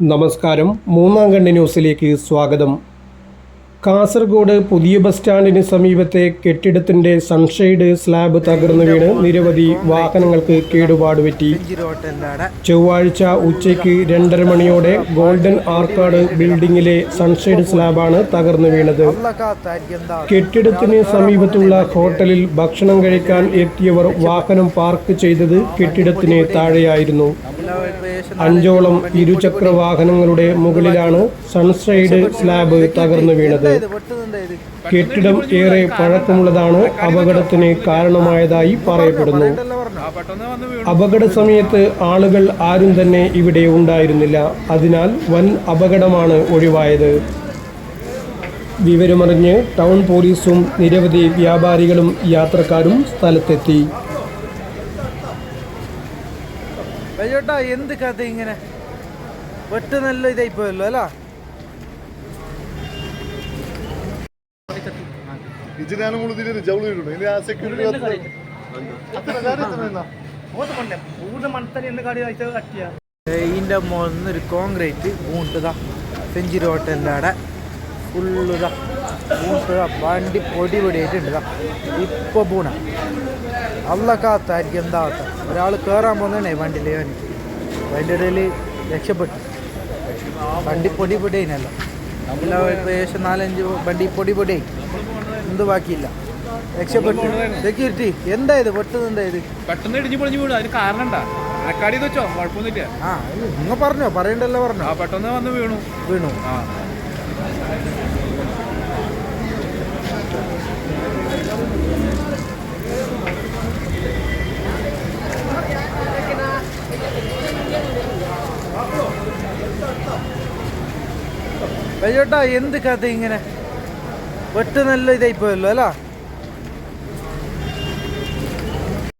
നമസ്കാരം. മൂന്നാം കണ്ണി ന്യൂസിലേക്ക് സ്വാഗതം. കാസർഗോഡ് പുതിയ ബസ് സ്റ്റാൻഡിന് സമീപത്തെ കെട്ടിടത്തിന്റെ സൺഷെയ്ഡ് സ്ലാബ് തകർന്നു വീണ് നിരവധി വാഹനങ്ങൾക്ക് കേടുപാട് പറ്റി. ചൊവ്വാഴ്ച ഉച്ചയ്ക്ക് രണ്ടര മണിയോടെ ഗോൾഡൻ ആർക്കാട് ബിൽഡിംഗിലെ സൺഷെയ്ഡ് സ്ലാബാണ് തകർന്നു വീണത്. കെട്ടിടത്തിന് സമീപത്തുള്ള ഹോട്ടലിൽ ഭക്ഷണം കഴിക്കാൻ എത്തിയവർ വാഹനം പാർക്ക് ചെയ്തത് കെട്ടിടത്തിന് താഴെയായിരുന്നു. അഞ്ചോളം ഇരുചക്ര വാഹനങ്ങളുടെ മുകളിലാണ് സൺസൈഡ് സ്ലാബ് തകർന്നു വീണത്. കെട്ടിടം ഏറെ പഴക്കമുള്ളതാണ് അപകടത്തിന് കാരണമായതായി പറയപ്പെടുന്നു. അപകട സമയത്ത് ആളുകൾ ആരും തന്നെ ഇവിടെ ഉണ്ടായിരുന്നില്ല. അതിനാൽ വൻ അപകടമാണ് ഒഴിവായത്. വിവരമറിഞ്ഞ് ടൗൺ പോലീസും നിരവധി വ്യാപാരികളും യാത്രക്കാരും സ്ഥലത്തെത്തി. ചേട്ടാ എന്ത് കഥ ഇങ്ങനെ? വെട്ട് നല്ല ഇതായി പോയല്ലോ അല്ല ഇജിനാണ് ജൗളി ഇടുന്നു. ഇനി ആ സെക്യൂരിറ്റി ഇതിന്റെ മുകളിൽ ഒരു കോൺക്രീറ്റ് പൂണ്ടതാ. സെഞ്ചുറി ഹോട്ടലിന്റെ അവിടെ ഫുള്ളുതാ. പൂണ്ടതാ. വണ്ടി പൊടി പൊടിയായിട്ടുണ്ട് ഇപ്പോൾ പൂണ. അല്ല കാത്തായിരിക്കും. എന്താ ഒരാൾ കയറാൻ പോകുന്നതാണേ വണ്ടിയിൽ ഞാൻ. അതിന്റെ ഇടയിൽ രക്ഷപ്പെട്ടു. വണ്ടി പൊടി പൊടിയായിനല്ലോ. ഇപ്പോൾ ഏകദേശം നാലഞ്ച് വണ്ടി പൊടി പൊടിയായി. എന്ത് ബാക്കിയില്ല. രക്ഷപ്പെട്ടു. സെക്യൂരിറ്റി എന്താ ഇത്? വെട്ടുന്നത് ഇത്? പെട്ടെന്ന് ഇടിഞ്ഞു പൊളിഞ്ഞു വീണു. അതിന് കാരണം എന്താ? ചെയ്ത് വെച്ചോ? കുഴപ്പമൊന്നുമില്ല. ആ നിങ്ങൾ പറഞ്ഞോ. പറയണ്ടല്ലോ പറഞ്ഞോ. പെട്ടെന്ന് വന്ന് വീണു. വീണു. ആ. ചേട്ടാ എന്ത് കഥ ഇങ്ങനെ? ഒറ്റ നല്ല ഇതായി പോയല്ലോ അല്ല?